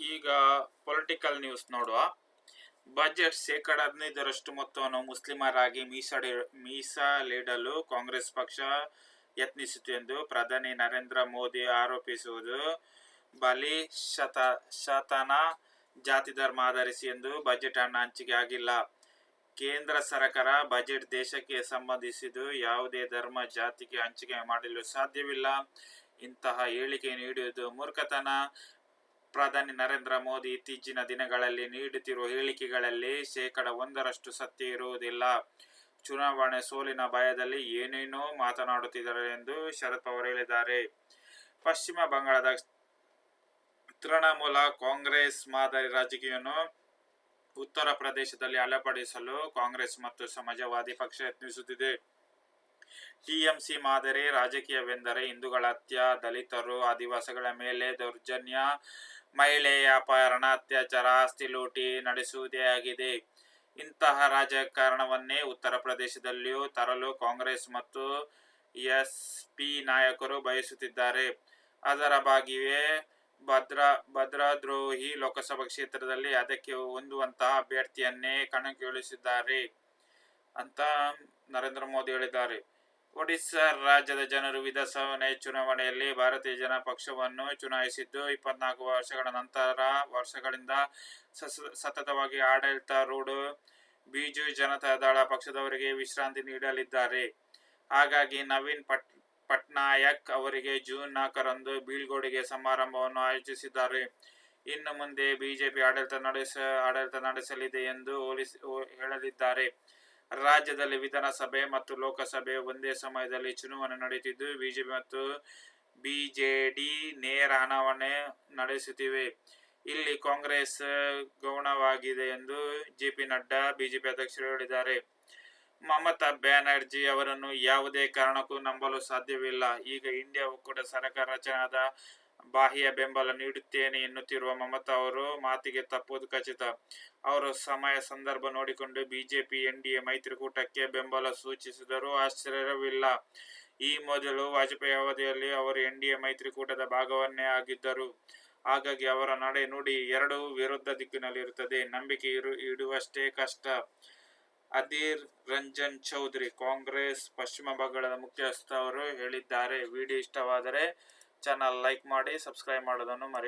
ಈಗ political news ನೋಡುವ. Budget ಶೇಕಡ ಹದಿನೈದರಷ್ಟು ಮೊತ್ತವನ್ನು ಮುಸ್ಲಿಮರಾಗಿ ಮೀಸಡಿ, ಮೀಸಲಿಡಲು ಕಾಂಗ್ರೆಸ್ ಪಕ್ಷ ಯತ್ನಿಸಿತು ಎಂದು ಪ್ರಧಾನಿ ನರೇಂದ್ರ ಮೋದಿ ಆರೋಪಿಸುವುದು. ಬಲಿ ಶತ, ಶತನ ಜಾತಿ ಧರ್ಮ ಆಧರಿಸಿ ಎಂದು ಬಜೆಟ್ ಹಣ ಹಂಚಿಕೆ ಆಗಿಲ್ಲ. ಕೇಂದ್ರ ಸರ್ಕಾರ ಬಜೆಟ್ ದೇಶಕ್ಕೆ ಸಂಬಂಧಿಸಿದ್ದು ಯಾವುದೇ ಧರ್ಮ ಜಾತಿಗೆ ಹಂಚಿಕೆ ಮಾಡಲು ಸಾಧ್ಯವಿಲ್ಲ. ಇಂತಹ ಹೇಳಿಕೆ ನೀಡುವುದು ಮೂರ್ಖತನ. ಪ್ರಧಾನಿ ನರೇಂದ್ರ ಮೋದಿ ಇತ್ತೀಚಿನ ದಿನಗಳಲ್ಲಿ ನೀಡುತ್ತಿರುವ ಹೇಳಿಕೆಗಳಲ್ಲಿ ಶೇಕಡ ಒಂದರಷ್ಟು ಸತ್ಯ ಇರುವುದಿಲ್ಲ. ಚುನಾವಣೆ ಸೋಲಿನ ಭಯದಲ್ಲಿ ಏನೇನೋ ಮಾತನಾಡುತ್ತಿದ್ದಾರೆ ಎಂದು ಶರದ್ ಪವಾರ್ ಹೇಳಿದ್ದಾರೆ. ಪಶ್ಚಿಮ ಬಂಗಾಳದ ತೃಣಮೂಲ ಕಾಂಗ್ರೆಸ್ ಮಾದರಿ ರಾಜಕೀಯವನ್ನು ಉತ್ತರ ಪ್ರದೇಶದಲ್ಲಿ ಅಲಪಡಿಸಲು ಕಾಂಗ್ರೆಸ್ ಮತ್ತು ಸಮಾಜವಾದಿ ಪಕ್ಷ ಯತ್ನಿಸುತ್ತಿದೆ. ಟಿಎಂಸಿ ಮಾದರಿ ರಾಜಕೀಯವೆಂದರೆ ಹಿಂದೂಗಳ ಹತ್ಯ, ದಲಿತರು, ಆದಿವಾಸಿಗಳ ಮೇಲೆ ದೌರ್ಜನ್ಯ ಮಹಿಳೆಯ ಅಪಹರಣ, ಅತ್ಯಾಚಾರ, ಆಸ್ತಿ ಲೂಟಿ ನಡೆಸುವುದೇ ಆಗಿದೆ. ಇಂತಹ ರಾಜಕಾರಣವನ್ನೇ ಉತ್ತರ ಪ್ರದೇಶದಲ್ಲಿಯೂ ತರಲು ಕಾಂಗ್ರೆಸ್ ಮತ್ತು ಎಸ್ ಪಿ ನಾಯಕರು ಬಯಸುತ್ತಿದ್ದಾರೆ. ಅದರ ಭಾಗಿಯೇ ಭದ್ರ, ಭದ್ರದ್ರೋಹಿ ಲೋಕಸಭಾ ಕ್ಷೇತ್ರದಲ್ಲಿ ಅದಕ್ಕೆ ಹೊಂದುವಂತಹ ಅಭ್ಯರ್ಥಿಯನ್ನೇ ಕಣಕ್ಕಿಳಿಸಿದ್ದಾರೆ ಅಂತ ನರೇಂದ್ರ ಮೋದಿ ಹೇಳಿದ್ದಾರೆ. ಒಡಿಶಾ ರಾಜ್ಯದ ಜನರು ವಿಧಾನಸಭೆ ಚುನಾವಣೆಯಲ್ಲಿ ಭಾರತೀಯ ಜನತಾ ಪಕ್ಷವನ್ನು ಚುನಾಯಿಸಿದ್ದು ಇಪ್ಪತ್ನಾಲ್ಕು ವರ್ಷಗಳ ನಂತರ ವರ್ಷಗಳಿಂದ ಸತತವಾಗಿ ಆಡಳಿತಾರೂಢ ಬಿಜು ಜನತಾದಳ ಪಕ್ಷದವರಿಗೆ ವಿಶ್ರಾಂತಿ ನೀಡಲಿದ್ದಾರೆ. ಹಾಗಾಗಿ ನವೀನ್ ಪಟ್, ಪಟ್ನಾಯಕ್ ಅವರಿಗೆ ಜೂನ್ ನಾಲ್ಕರಂದು ಬೀಳ್ಗೋಡಿಗೆ ಸಮಾರಂಭವನ್ನು ಆಯೋಜಿಸಿದ್ದಾರೆ. ಇನ್ನು ಮುಂದೆ ಬಿಜೆಪಿ ಆಡಳಿತ ನಡೆಸ, ಆಡಳಿತ ನಡೆಸಲಿದೆ ಎಂದು ಹೋಲಿಸಿ ಹೇಳಲಿದ್ದಾರೆ. ರಾಜ್ಯದಲ್ಲಿ ವಿಧಾನಸಭೆ ಮತ್ತು ಲೋಕಸಭೆ ಒಂದೇ ಸಮಯದಲ್ಲಿ ಚುನಾವಣೆ ನಡೆಯುತ್ತಿದ್ದು, ಬಿಜೆಪಿ ಮತ್ತು ಬಿಜೆಡಿ ನೇರ ಹಣಾವಣೆ ನಡೆಸುತ್ತಿವೆ. ಇಲ್ಲಿ ಕಾಂಗ್ರೆಸ್ ಗೌಣವಾಗಿದೆ ಎಂದು ಜೆಪಿ ನಡ್ಡಾ, ಬಿಜೆಪಿ ಅಧ್ಯಕ್ಷರು ಹೇಳಿದ್ದಾರೆ. ಮಮತಾ ಬ್ಯಾನರ್ಜಿ ಅವರನ್ನು ಯಾವುದೇ ಕಾರಣಕ್ಕೂ ನಂಬಲು ಸಾಧ್ಯವಿಲ್ಲ. ಈಗ ಇಂಡಿಯಾ ಒಕ್ಕೂಟ ಸರ್ಕಾರ ರಚನಾದ ಬಾಹ್ಯ ಬೆಂಬಲ ನೀಡುತ್ತೇನೆ ಎನ್ನುತ್ತಿರುವ ಮಮತಾ ಅವರು ಮಾತಿಗೆ ತಪ್ಪುವುದು ಖಚಿತ. ಅವರು ಸಮಯ ಸಂದರ್ಭ ನೋಡಿಕೊಂಡು ಬಿಜೆಪಿ, ಎನ್ಡಿಎ ಮೈತ್ರಿಕೂಟಕ್ಕೆ ಬೆಂಬಲ ಸೂಚಿಸಿದರೂ ಆಶ್ಚರ್ಯವಿಲ್ಲ. ಈ ಮೊದಲು ವಾಜಪೇಯಿ ಅವಧಿಯಲ್ಲಿ ಅವರು ಎನ್ಡಿಎ ಮೈತ್ರಿಕೂಟದ ಭಾಗವನ್ನೇ ಆಗಿದ್ದರು. ಹಾಗಾಗಿ ಅವರ ನಡೆ ನುಡಿ ಎರಡೂ ವಿರುದ್ಧ ದಿಕ್ಕಿನಲ್ಲಿರುತ್ತದೆ. ನಂಬಿಕೆ ಇರು, ಇಡುವಷ್ಟೇ ಕಷ್ಟ. ಅಧೀರ್ ರಂಜನ್ ಚೌಧರಿ, ಕಾಂಗ್ರೆಸ್ ಪಶ್ಚಿಮ ಬಂಗಾಳದ ಮುಖ್ಯಸ್ಥ ಅವರು ಹೇಳಿದ್ದಾರೆ. ವಿಡಿಯೋ ಇಷ್ಟವಾದರೆ ಚಾನಲ್ ಲೈಕ್ ಮಾಡಿ ಸಬ್ಸ್ಕ್ರೈಬ್ ಮಾಡೋದನ್ನು ಮರೆ